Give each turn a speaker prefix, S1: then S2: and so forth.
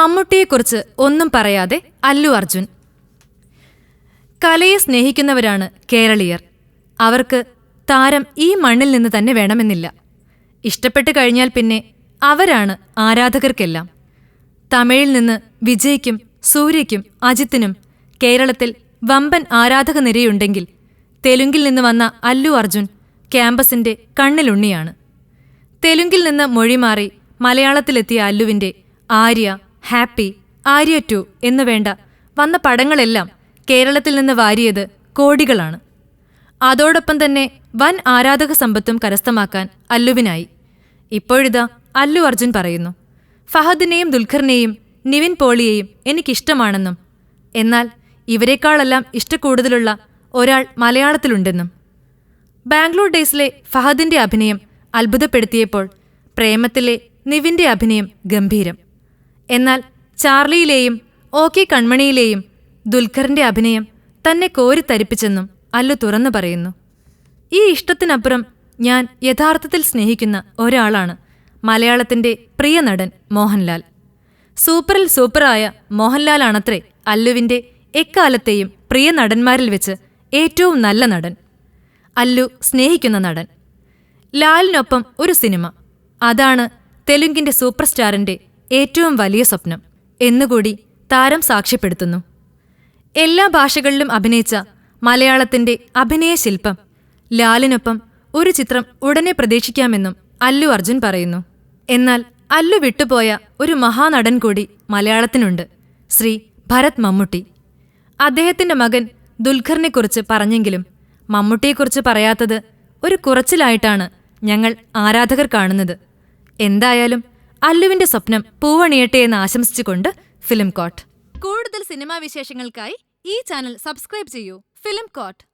S1: മമ്മൂട്ടിയെക്കുറിച്ച് ഒന്നും പറയാതെ അല്ലു അർജുൻ. കലയെ സ്നേഹിക്കുന്നവരാണ് കേരളീയർ. അവർക്ക് താരം ഈ മണ്ണിൽ നിന്ന് തന്നെ വേണമെന്നില്ല. ഇഷ്ടപ്പെട്ട് കഴിഞ്ഞാൽ പിന്നെ അവരാണ് ആരാധകർക്കെല്ലാം. തമിഴിൽ നിന്ന് വിജയ്ക്കും സൂര്യയ്ക്കും അജിത്തിനും കേരളത്തിൽ വമ്പൻ ആരാധക നിരയുണ്ടെങ്കിൽ തെലുങ്കിൽ നിന്ന് വന്ന അല്ലു അർജുൻ ക്യാമ്പസിന്റെ കണ്ണിലുണ്ണിയാണ്. തെലുങ്കിൽ നിന്ന് മൊഴിമാറി മലയാളത്തിലെത്തിയ അല്ലുവിന്റെ ആര്യ ഹാപ്പി ആര്യ ടു എന്നു വേണ്ട. വന്ന പടങ്ങളെല്ലാം കേരളത്തിൽ നിന്ന് വാരിയത് കോടികളാണ്. അതോടൊപ്പം തന്നെ വൻ ആരാധക സമ്പത്തും കരസ്ഥമാക്കാൻ അല്ലുവിനായി. ഇപ്പോഴിതാ അല്ലു അർജുൻ പറയുന്നു ഫഹദിനെയും ദുൽഖറിനെയും നിവിൻ പോളിയെയും എനിക്കിഷ്ടമാണെന്നും എന്നാൽ ഇവരെക്കാളെല്ലാം ഇഷ്ടക്കൂടുതലുള്ള ഒരാൾ മലയാളത്തിലുണ്ടെന്നും. ബാംഗ്ലൂർ ഡേയ്സിലെ ഫഹദിന്റെ അഭിനയം അത്ഭുതപ്പെടുത്തിയപ്പോൾ പ്രേമത്തിലെ നിവിന്റെ അഭിനയം ഗംഭീരം. എന്നാൽ ചാർലിയിലെയും ഓക്കെ കൺമണിയിലെയും ദുൽഖറിന്റെ അഭിനയം തന്നെ കോരിത്തരിപ്പിച്ചെന്നും അല്ലു തുറന്നു പറയുന്നു. ഈ ഇഷ്ടത്തിനപ്പുറം ഞാൻ യഥാർത്ഥത്തിൽ സ്നേഹിക്കുന്ന ഒരാളാണ് മലയാളത്തിന്റെ പ്രിയ നടൻ മോഹൻലാൽ. സൂപ്പറിൽ സൂപ്പറായ മോഹൻലാലാണത്രേ അല്ലുവിന്റെ എക്കാലത്തെയും പ്രിയ നടന്മാരിൽ വെച്ച് ഏറ്റവും നല്ല നടൻ. അല്ലു സ്നേഹിക്കുന്ന നടൻ. ലാലിനൊപ്പം ഒരു സിനിമ. അതാണ് തെലുങ്കിന്റെ സൂപ്പർ സ്റ്റാറിന്റെ ഏറ്റവും വലിയ സ്വപ്നം എന്നുകൂടി താരം സാക്ഷ്യപ്പെടുത്തുന്നു. എല്ലാ ഭാഷകളിലും അഭിനയിച്ച മലയാളത്തിന്റെ അഭിനയശില്പം ലാലിനൊപ്പം ഒരു ചിത്രം ഉടനെ പ്രതീക്ഷിക്കാമെന്നും അല്ലു അർജുൻ പറയുന്നു. എന്നാൽ അല്ലു വിട്ടുപോയ ഒരു മഹാനടൻ കൂടി മലയാളത്തിനുണ്ട് ശ്രീ ഭരത് മമ്മൂട്ടി. അദ്ദേഹത്തിന്റെ മകൻ ദുൽഖറിനെക്കുറിച്ച് പറഞ്ഞെങ്കിലും മമ്മൂട്ടിയെക്കുറിച്ച് പറയാത്തത് ഒരു കുറച്ചിലായിട്ടാണ് ഞങ്ങൾ ആരാധകർ കാണുന്നത്. എന്തായാലും അല്ലുവിന്റെ സ്വപ്നം പൂവണിയട്ടെ എന്ന് ആശംസിച്ചുകൊണ്ട് ഫിലിം കോട്ട് കൂടുതൽ സിനിമാ വിശേഷങ്ങൾക്കായി ഈ ചാനൽ സബ്സ്ക്രൈബ് ചെയ്യൂ. Film coat